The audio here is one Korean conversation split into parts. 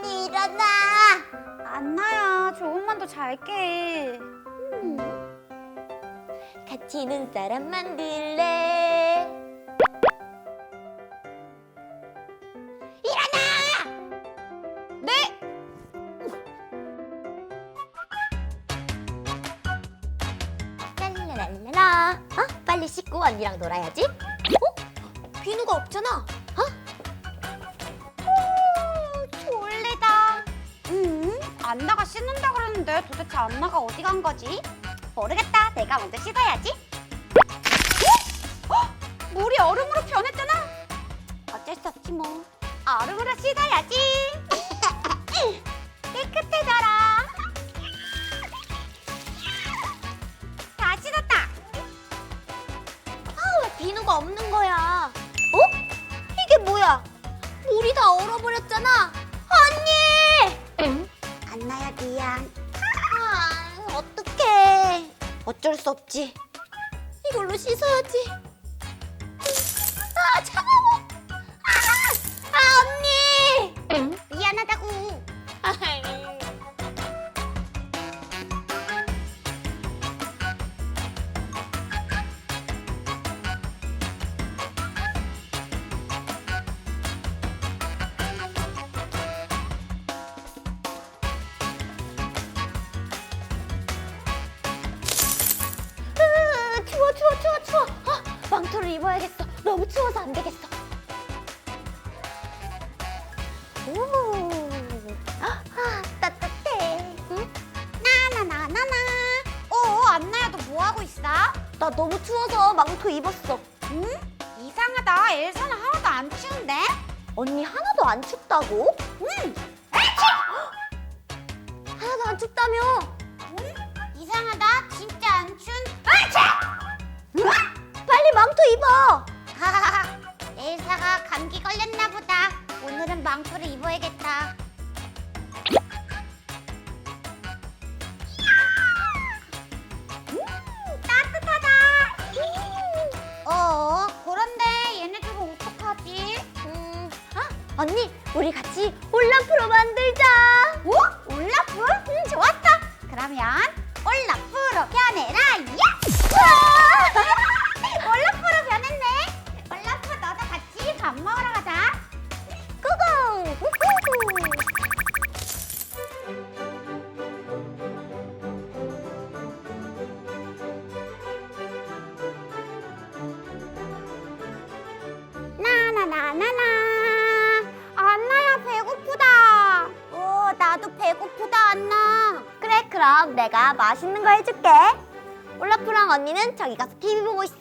언니 일어나. 안나야, 조금만 더 잘게. 같이 눈사람 만들래. 일어나! 네. 랄라랄라라. 어? 빨리 씻고 언니랑 놀아야지. 어? 비누가 없잖아. 안나가 씻는다 그러는데 도대체 안나가 어디 간 거지? 모르겠다. 내가 먼저 씻어야지. 어? 헉! 물이 얼음으로 변했잖아. 어쩔 수 없지 뭐. 얼음으로 씻어야지. 깨끗해져라. 다 씻었다. 아, 왜 비누가 없는 거야? 어? 이게 뭐야? 물이 다 얼어버렸잖아. 수 없지. 이걸로 씻어야지. 망토를 입어야겠어. 너무 추워서 안 되겠어. 오, 아, 따뜻해. 응? 나나나나나. 어, 안나야 너 뭐 하고 있어? 나 너무 추워서 망토 입었어. 응? 이상하다. 엘사는 하나도 안 추운데? 언니 하나도 안 춥다고? 응. 하나도 안 춥다며? 하하하. 엘사가 감기 걸렸나 보다. 오늘은 망토를 입어야겠다. 음, 따뜻하다. 어, 그런데 얘네들은 어떡하지? 음, 아, 언니, 우리 같이 올라프로 만들 그럼 내가 맛있는 거 해줄게. 올라프랑 언니는 저기 가서 TV 보고 있어.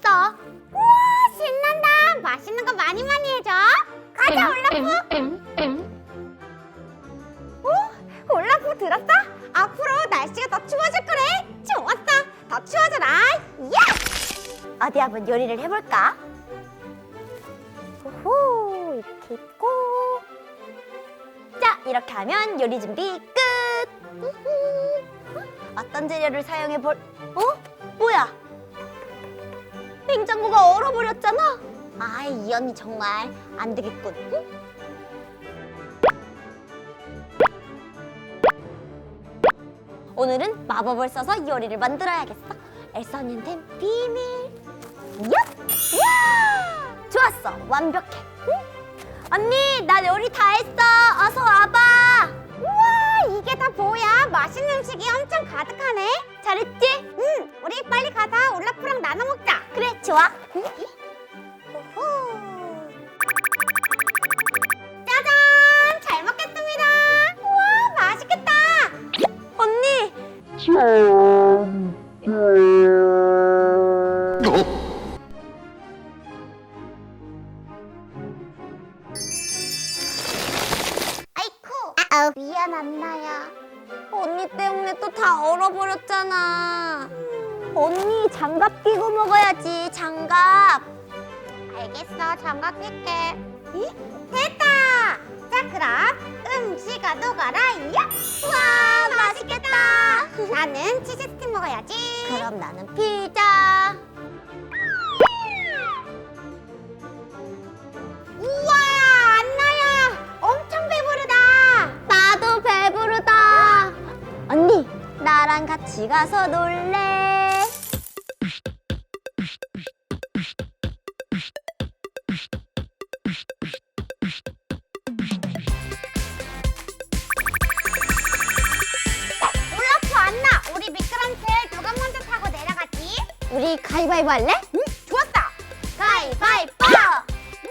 우와 신난다. 맛있는 거 많이 많이 해줘. 가자 올라프. 어? 올라프 들었어? 앞으로 날씨가 더 추워질 거래. 좋았어. 더 추워져라. 야! 어디 한번 요리를 해볼까? 호호, 이렇게 있고. 자, 이렇게 하면 요리 준비 끝! 우후. 어떤 재료를 사용해 볼, 어? 뭐야? 냉장고가 얼어버렸잖아? 아, 이 언니 정말 안 되겠군. 응? 오늘은 마법을 써서 요리를 만들어야겠어. 엘사 언니한텐 비밀. 얍! 야! 좋았어. 완벽해. 응? 언니, 나 요리 다 했어. 어서 와봐. 이게 다 뭐야? 맛있는 음식이 엄청 가득하네. 잘했지? 응, 우리 빨리 가서 올라프랑 나눠 먹자. 그래, 좋아. 응? 호호. 짜잔! 잘 먹겠습니다. 우와 맛있겠다. 언니, 낄게. 이? 됐다! 자, 그럼 음식아 녹아라, 야! 와 맛있겠다 나는 치즈 스틱 먹어야지. 그럼 나는 피자 우와, 안나야! 엄청 배부르다! 나도 배부르다 언니 나랑 같이 가서 놀래 우리 가위바위보 할래? 응? 좋았어! 가위바위보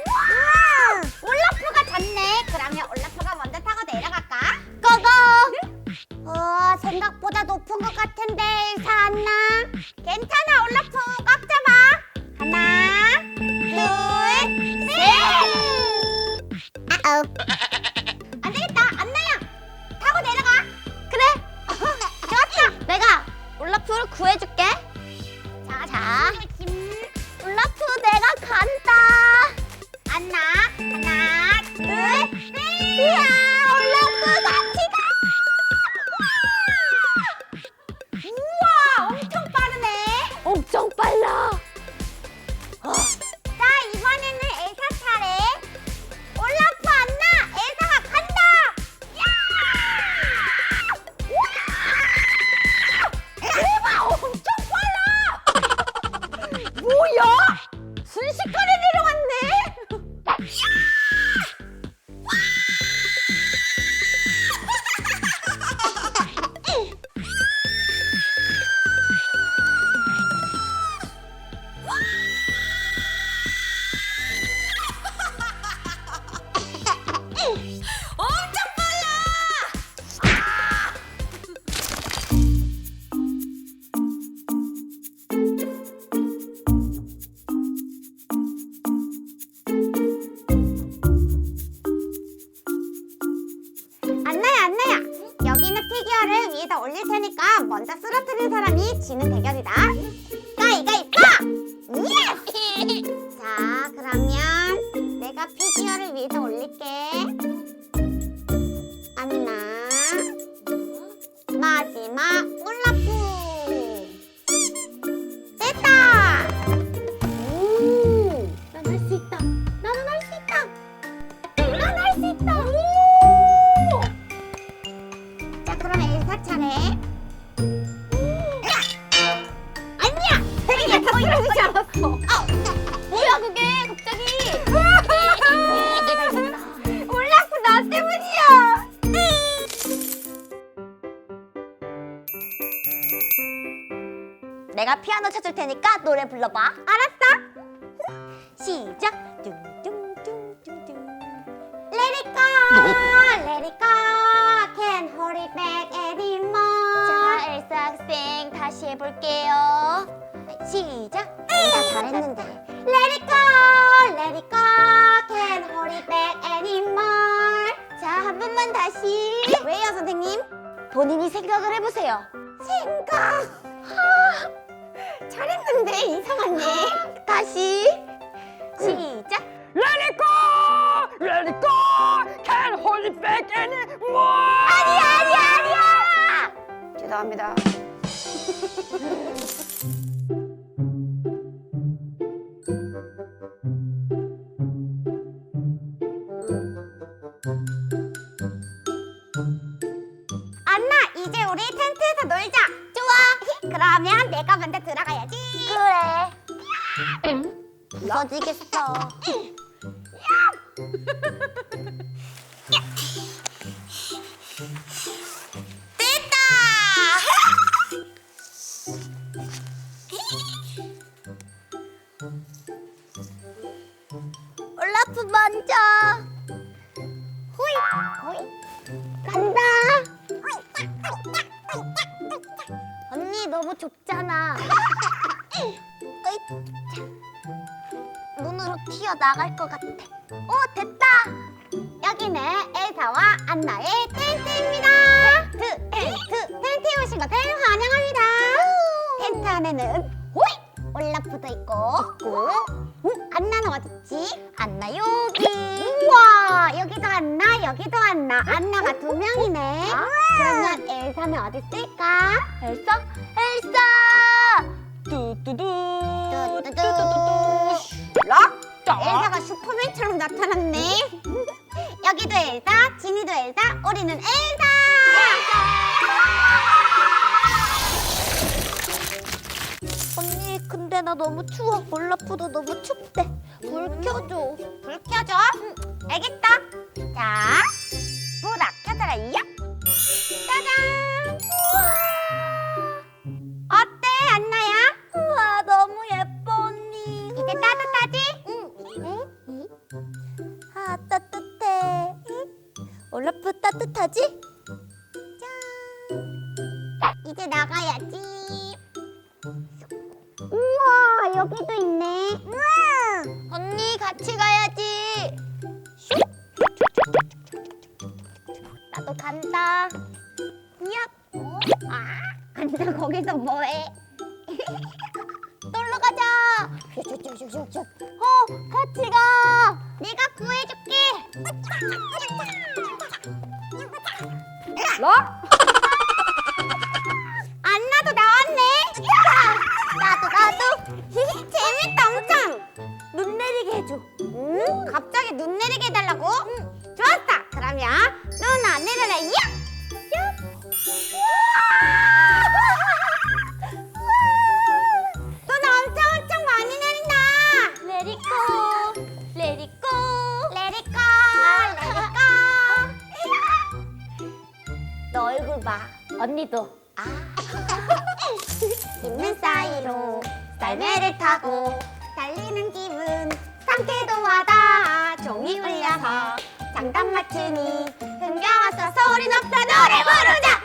우와! 올라프가 졌네. 그러면 올라프가 먼저 타고 내려갈까? 고고 어, 생각보다 높은 것 같은데, 안나. 괜찮아, 올라프. Yeah! 마지 내가 피아노 쳐줄 테니까 노래 불러봐 알았어 시작 뚱뚱뚱뚱뚱 Let it go Let it go Can't hold it back anymore 자 엘사 학생 다시 해볼게요 시작 엘사 잘했는데 Let it go, let it go, can't hold it back anymore. 자 한 번만 다시 왜요, 선생님? 본인이 생각을 해보세요 생각. 하, 잘했는데 이상하네. 다시 시작 Let it go! Let it go! Can't hold it back anymore! 아니야 아니야 아니야 죄송합니다. 부서지겠어 나갈 것 같아. 오, 됐다. 여기는 엘사와 안나의 텐트입니다. 텐트, 텐트, 텐트에 오신 것들 환영합니다. 텐트 안에는 호이! 올라프도 있고, 있고. 음, 안나는 어딨지? 안나 여기. 우와, 여기도 안나, 여기도 안나. 안나가 두 명이네. 그러면 엘사는 어디 있을까? 엘사? 엘사! 뚜뚜뚜 뚜뚜뚜뚜 락 엘사가 슈퍼맨처럼 나타났네 여기도 엘사 지니도 엘사 우리는 엘사 언니, 근데 나 너무 추워. 올라프도 너무 춥대. 불 켜줘. 불 켜줘 알겠다 자 불 아껴줘라 이야 나도 간다. 얍. 아, 안나 거기서 뭐해? 놀러 가자. 슉슉슉슉슉. 어, 같이 가. 내가 구해줄게. 라? 안나도 나왔네. 나도, 나도. 재밌다, 엄청. 눈 내리게 해줘. 응? 갑자기 눈 내리게 해달라고? 좋았어. 그러면 눈안 내려라. 야! 눈 엄청 엄청 많이 내린다. 레리코. 레리코, 아, 레리코. 너 얼굴 봐. 언니도. 아. 있는 사이로 썰매를 타고 달리는 기분 상쾌도 하다 종이 울려서 장단 맞추니. 흥겨워서 소리 높여 노래 부르자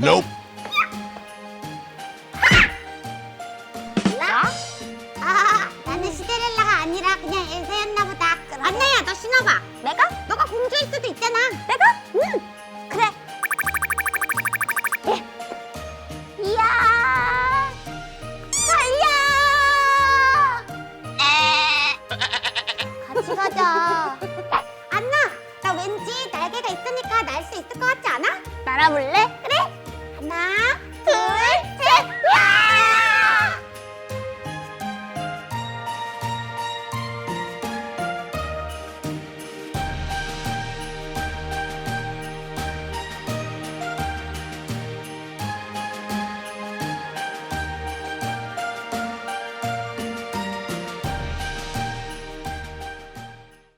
Nope. 라? 아, 나는 신데렐라가 아니라 그냥 엘사였나 보다. 안나야, 너 신어봐. 내가? 너가 공주일 수도 있잖아. 내가? 응. 그래. 예. 이야. 달려. 같이 가자. 안나, 나 왠지 날개가 있으니까 날 수 있을 것 같지 않아? 날아볼래?